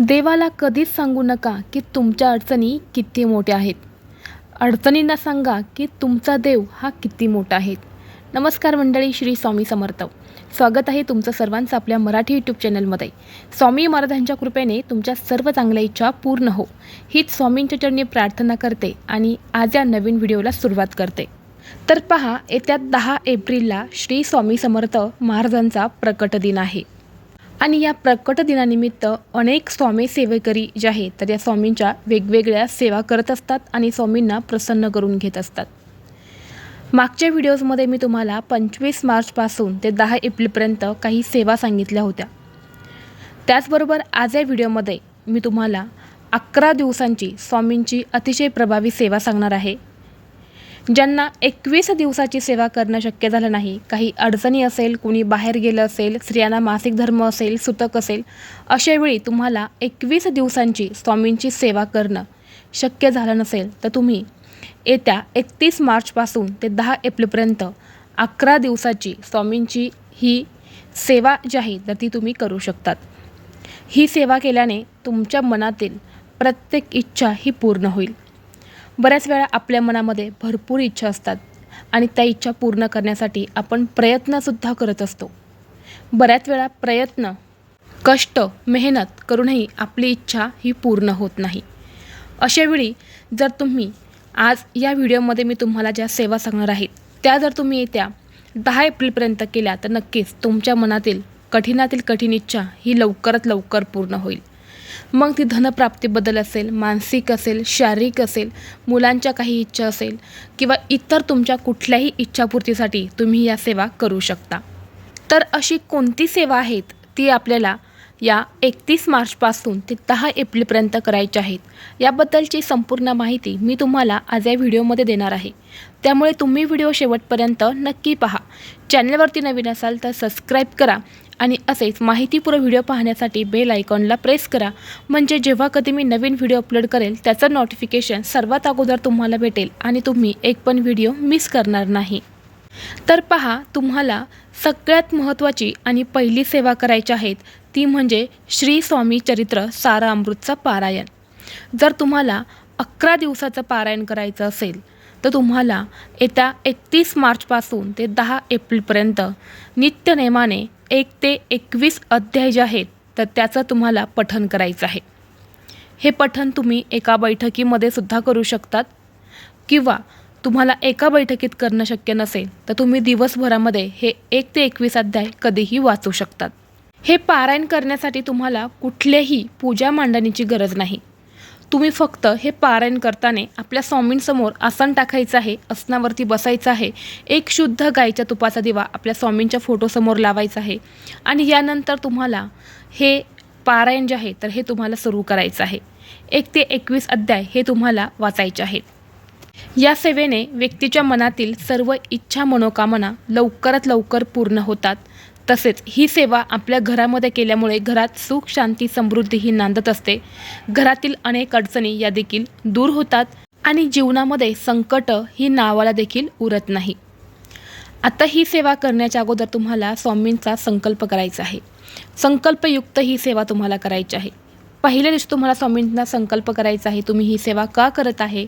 देवाला कधीच सांगू नका की तुमच्या अडचणी किती मोठ्या आहेत. अडचणींना सांगा की तुमचा देव हा किती मोठा आहे. नमस्कार मंडळी श्री स्वामी समर्थ. स्वागत आहे तुमचं सर्वांचं आपल्या मराठी यूट्यूब चॅनलमध्ये स्वामी महाराजांच्या कृपेने तुमच्या सर्व चांगल्या इच्छा पूर्ण हो. हीच स्वामींच्या चरणी प्रार्थना करते आणि आज या नवीन व्हिडिओला सुरुवात करते. तर पहा येत्या दहा एप्रिलला श्री स्वामी समर्थ महाराजांचा प्रकट दिन आहे. आणि या प्रकट दिनानिमित्त अनेक स्वामी सेवेकरी जे आहेत तर या स्वामींच्या वेगवेगळ्या सेवा करत असतात आणि स्वामींना प्रसन्न करून घेत असतात. मागच्या व्हिडिओजमध्ये मी तुम्हाला पंचवीस मार्चपासून ते दहा एप्रिलपर्यंत काही सेवा सांगितल्या होत्या. त्याचबरोबर आज या व्हिडिओमध्ये मी तुम्हाला अकरा दिवसांची स्वामींची अतिशय प्रभावी सेवा सांगणार आहे. ज्यांना एकवीस दिवसाची सेवा करणं शक्य झालं नाही काही अडचणी असेल कुणी बाहेर गेलं असेल स्त्रियांना मासिक धर्म असेल सुतक असेल अशावेळी तुम्हाला एकवीस दिवसांची स्वामींची सेवा करणं शक्य झालं नसेल तर तुम्ही येत्या एकतीस मार्चपासून ते दहा एप्रिलपर्यंत अकरा दिवसाची स्वामींची ही सेवा जी आहे तर ती तुम्ही करू शकतात. ही सेवा केल्याने तुमच्या मनातील प्रत्येक इच्छा ही पूर्ण होईल. बऱ्याच वेळा आपल्या मनामध्ये भरपूर इच्छा असतात आणि त्या इच्छा पूर्ण करण्यासाठी आपण प्रयत्नसुद्धा करत असतो. बऱ्याच वेळा प्रयत्न कष्ट मेहनत करूनही आपली इच्छा ही पूर्ण होत नाही. अशावेळी जर तुम्ही आज या व्हिडिओमध्ये मी तुम्हाला ज्या सेवा सांगणार आहेत त्या जर तुम्ही येत्या दहा एप्रिलपर्यंत केल्या तर नक्कीच तुमच्या मनातील कठीणातील कठीण इच्छा ही लवकरात लवकर पूर्ण होईल. मग ती धनप्राप्तीबद्दल असेल मानसिक असेल शारीरिक असेल मुलांच्या काही इच्छा असेल किंवा इतर तुमच्या कुठल्याही इच्छापूर्तीसाठी तुम्ही या सेवा करू शकता. तर अशी कोणती सेवा आहेत ती आपल्याला या एकतीस मार्चपासून ते दहा एप्रिलपर्यंत करायच्या आहेत. याबद्दलची संपूर्ण माहिती मी तुम्हाला आज या व्हिडिओमध्ये देणार आहे. त्यामुळे तुम्ही व्हिडिओ शेवटपर्यंत नक्की पहा. चॅनलवरती नवीन असाल तर सबस्क्राईब करा आणि असेच माहितीपूर्ण व्हिडिओ पाहण्यासाठी बेल आयकॉनला प्रेस करा. म्हणजे जेव्हा कधी मी नवीन व्हिडिओ अपलोड करेल त्याचं नोटिफिकेशन सर्वात अगोदर तुम्हाला भेटेल आणि तुम्ही एक पण व्हिडिओ मिस करणार नाही. तर पहा तुम्हाला सगळ्यात महत्त्वाची आणि पहिली सेवा करायची आहेत ती म्हणजे श्री स्वामी चरित्र सारा अमृतचं पारायण. जर तुम्हाला अकरा दिवसाचं पारायण करायचं असेल तर तुम्हाला येत्या एकतीस मार्चपासून ते दहा एप्रिलपर्यंत नित्यनेमाने एक ते एकवीस अध्याय जे आहेत तर त्याचं तुम्हाला पठन करायचं आहे. हे पठन तुम्ही एका बैठकीमध्ये सुद्धा करू शकतात किंवा तुम्हाला एका बैठकीत करणं शक्य नसेल तर तुम्ही दिवसभरामध्ये हे एक ते एकवीस अध्याय कधीही वाचू शकतात. हे पारायण करण्यासाठी तुम्हाला कुठल्याही पूजा मांडणीची गरज नाही. तुम्ही फक्त हे पारायण करताना आपल्या स्वामींसमोर आसन टाकायचं आहे आसनावरती बसायचं आहे एक शुद्ध गायीच्या तुपाचा दिवा आपल्या स्वामींच्या फोटोसमोर लावायचा आहे आणि यानंतर तुम्हाला हे पारायण जे आहे तर हे तुम्हाला सुरू करायचं आहे. एक ते एकवीस अध्याय हे तुम्हाला वाचायचे आहेत. या सेवेने व्यक्तीच्या मनातील सर्व इच्छा मनोकामना लवकरात लवकर पूर्ण होतात. तसेच ही सेवा आपल्या घरामध्ये केल्यामुळे घरात सुख शांती समृद्धी ही नांदत असते. घरातील अनेक अडचणी या देखील दूर होतात आणि जीवनामध्ये संकट ही नावाला देखील उरत नाही. आता ही सेवा करण्याच्या अगोदर तुम्हाला स्वामींचा संकल्प करायचा आहे. संकल्पयुक्त ही सेवा तुम्हाला करायची आहे. पहिल्या दिवशी तुम्हाला स्वामींना संकल्प करायचा आहे तुम्ही ही सेवा का करत आहे?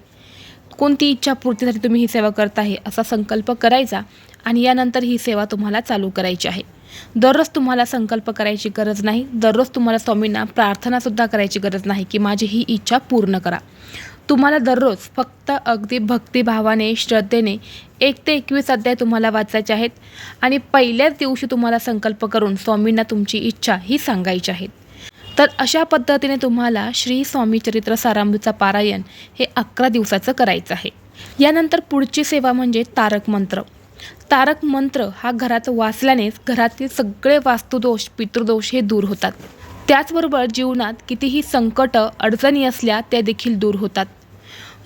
कोणती इच्छा पूर्तीसाठी तुम्ही ही सेवा करत आहे असा संकल्प करायचा आणि यानंतर ही सेवा तुम्हाला चालू करायची आहे. दररोज तुम्हाला संकल्प करायची गरज नाही. दररोज तुम्हाला स्वामींना प्रार्थनासुद्धा करायची गरज नाही की माझी ही इच्छा पूर्ण करा. तुम्हाला दररोज फक्त अगदी भक्तिभावाने श्रद्धेने एक ते एकवीस अध्याय तुम्हाला वाचायचे आहेत आणि पहिल्याच दिवशी तुम्हाला संकल्प करून स्वामींना तुमची इच्छा ही सांगायची आहेत तर अशा पद्धतीने तुम्हाला श्री स्वामी चरित्र सारामृतचा पारायण हे अकरा दिवसाचं करायचं आहे. यानंतर पुढची सेवा म्हणजे तारक मंत्र. तारक मंत्र हा घरात वाचल्यानेच घरातील सगळे वास्तुदोष पितृदोष हे दूर होतात. त्याचबरोबर जीवनात कितीही संकट अडचणी असल्या त्या देखील दूर होतात.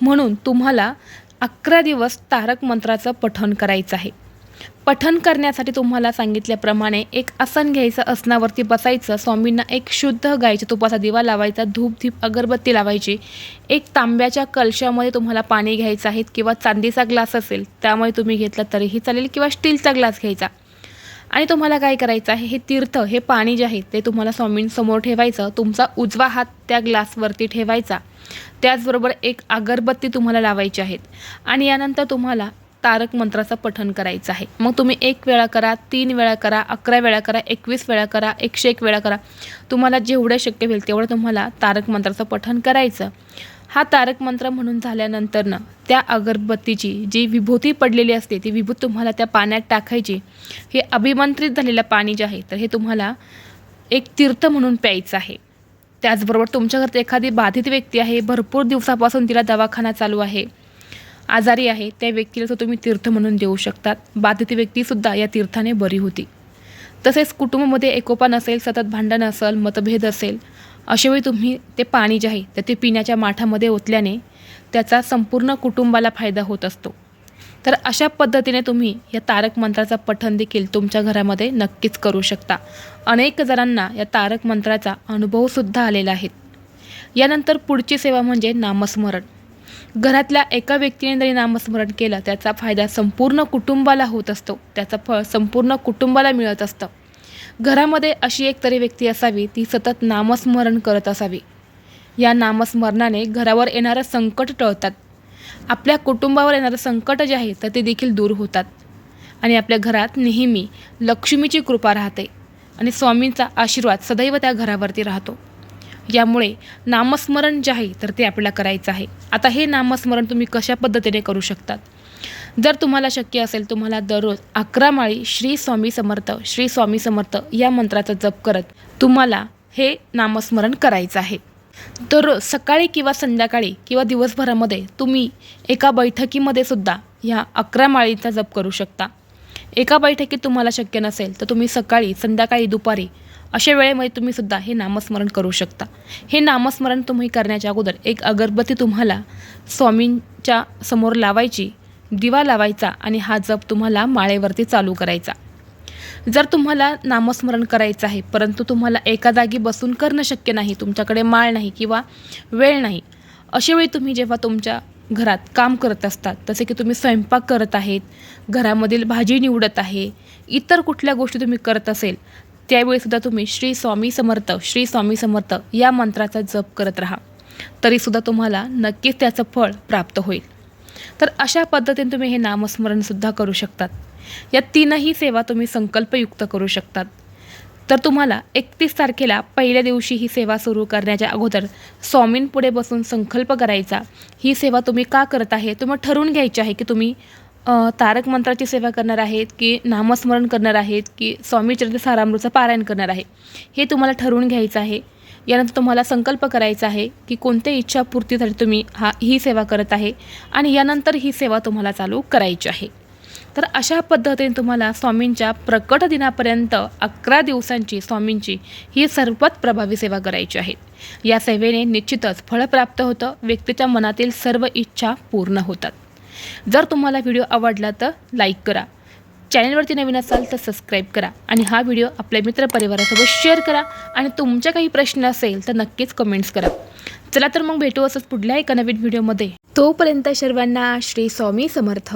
म्हणून तुम्हाला अकरा दिवस तारक मंत्राचं पठण करायचं आहे. पठन करण्यासाठी तुम्हाला सांगितल्याप्रमाणे एक आसन घ्यायचं आसनावरती बसायचं स्वामींना एक शुद्ध गायच्या तुपाचा दिवा लावायचा धूप धीप अगरबत्ती लावायची. एक तांब्याच्या कलशामध्ये तुम्हाला पाणी घ्यायचं आहे किंवा चांदीचा ग्लास असेल त्यामुळे तुम्ही घेतला तरीही चालेल किंवा स्टीलचा ग्लास घ्यायचा. आणि तुम्हाला काय करायचं आहे हे तीर्थ हे पाणी जे आहे ते तुम्हाला स्वामींसमोर ठेवायचं. तुमचा उजवा हात त्या ग्लासवरती ठेवायचा. त्याचबरोबर एक अगरबत्ती तुम्हाला लावायची आहेत आणि यानंतर तुम्हाला तारक मंत्राचं पठण करायचं आहे. मग तुम्ही एक वेळा करा तीन वेळा करा अकरा वेळा करा एकवीस वेळा करा एकशे एक वेळा करा. तुम्हाला जेवढं शक्य होईल तेवढं तुम्हाला तारक मंत्राचं पठण करायचं. हा तारक मंत्र म्हणून झाल्यानंतरनं त्या अगरबत्तीची जी विभूती पडलेली असते ती विभूत तुम्हाला त्या पाण्यात टाकायची. हे अभिमंत्रित झालेलं पाणी जे आहे तर हे तुम्हाला एक तीर्थ म्हणून प्यायचं आहे. त्याचबरोबर तुमच्या घरात एखादी बाधित व्यक्ती आहे भरपूर दिवसापासून तिला दवाखाना चालू आहे. आजारी आहे त्या व्यक्तीला तो तुम्ही तीर्थ म्हणून देऊ शकतात. बाधित व्यक्तीसुद्धा या तीर्थाने बरी होती. तसेच कुटुंबामध्ये एकोपा नसेल सतत भांडण असेल मतभेद असेल अशावेळी तुम्ही ते पाणी जे आहे तर ते पिण्याच्या माठामध्ये ओतल्याने त्याचा संपूर्ण कुटुंबाला फायदा होत असतो. तर अशा पद्धतीने तुम्ही या तारक मंत्राचा पठण देखील तुमच्या घरामध्ये नक्कीच करू शकता. अनेक जणांना या तारक मंत्राचा अनुभवसुद्धा आलेला आहे. यानंतर पुढची सेवा म्हणजे नामस्मरण. घरातल्या एका व्यक्तीने जरी नामस्मरण केलं त्याचा फायदा संपूर्ण कुटुंबाला होत असतो. त्याचं फळ संपूर्ण कुटुंबाला मिळत असतं. घरामध्ये अशी एक तरी व्यक्ती असावी ती सतत नामस्मरण करत असावी. या नामस्मरणाने घरावर येणारं संकट टळतात. आपल्या कुटुंबावर येणारं संकट जे आहे तर ते देखील दूर होतात. आणि आपल्या घरात नेहमी लक्ष्मीची कृपा राहते. आणि स्वामींचा आशीर्वाद सदैव त्या घरावरती राहतो. यामुळे नामस्मरण जे आहे तर ते आपल्याला करायचं आहे. आता हे नामस्मरण तुम्ही कशा पद्धतीने करू शकतात? जर तुम्हाला शक्य असेल तुम्हाला दररोज अकरा माळी श्री स्वामी समर्थ श्री स्वामी समर्थ या मंत्राचा जप करत तुम्हाला हे नामस्मरण करायचं आहे. दररोज सकाळी किंवा संध्याकाळी किंवा दिवसभरामध्ये तुम्ही एका बैठकीमध्ये सुद्धा ह्या अकरा माळींचा जप करू शकता. एका बैठकीत तुम्हाला शक्य नसेल तर तुम्ही सकाळी संध्याकाळी दुपारी अशा वेळेमध्ये तुम्ही सुद्धा हे नामस्मरण करू शकता. हे नामस्मरण तुम्ही करण्याच्या अगोदर एक अगरबत्ती तुम्हाला स्वामींच्या समोर लावायची दिवा लावायचा आणि हा जप तुम्हाला माळेवरती चालू करायचा. जर तुम्हाला नामस्मरण करायचं आहे परंतु तुम्हाला एका जागी बसून करणं शक्य नाही तुमच्याकडे माळ नाही किंवा वेळ नाही अशावेळी तुम्ही जेव्हा तुमच्या घरात काम करत असतात जसे की तुम्ही स्वयंपाक करत आहेत घरामधील भाजी निवडत आहे इतर कुठल्या गोष्टी तुम्ही करत असेल त्यावेळीसुद्धा तुम्ही श्री स्वामी समर्थ श्री स्वामी समर्थ या मंत्राचा जप करत राहा. तरीसुद्धा तुम्हाला नक्कीच त्याचं फळ प्राप्त होईल. तर अशा पद्धतीने तुम्ही हे नामस्मरणसुद्धा करू शकतात. या तीनही सेवा तुम्ही संकल्पयुक्त करू शकतात. तर तुम्हाला एकतीस तारखेला पहिल्या दिवशी ही सेवा सुरू करण्याच्या अगोदर स्वामींपुढे बसून संकल्प करायचा. ही सेवा तुम्ही का करत आहे? तुम्हाला ठरवून घ्यायची आहे की तुम्ही तारक मंत्राची सेवा करणार आहेत की नामस्मरण करणार आहेत की स्वामी चरित्र सारामृतचं पारायण करणार आहे हे तुम्हाला ठरवून घ्यायचं आहे. यानंतर तुम्हाला संकल्प करायचा आहे की कोणत्या इच्छापूर्तीसाठी तुम्ही हा ही सेवा करत आहे आणि यानंतर ही सेवा तुम्हाला चालू करायची आहे. तर अशा पद्धतीने तुम्हाला स्वामींच्या प्रकट दिनापर्यंत अकरा दिवसांची स्वामींची ही सर्वात प्रभावी सेवा करायची आहे. या सेवेने निश्चितच फळ प्राप्त होतं व्यक्तीच्या मनातील सर्व इच्छा पूर्ण होतात. जर तुम्हाला व्हिडिओ आवडला तर लाईक करा. चॅनलवरती नवीन असाल तर सबस्क्राईब करा आणि हा व्हिडिओ आपल्या मित्रपरिवारासोबत शेअर करा आणि तुमच्या काही प्रश्न असेल तर नक्कीच कमेंट्स करा. चला तर मग भेटू असंच पुढल्या एका नवीन व्हिडिओमध्ये तोपर्यंत सर्वांना श्री स्वामी समर्थ.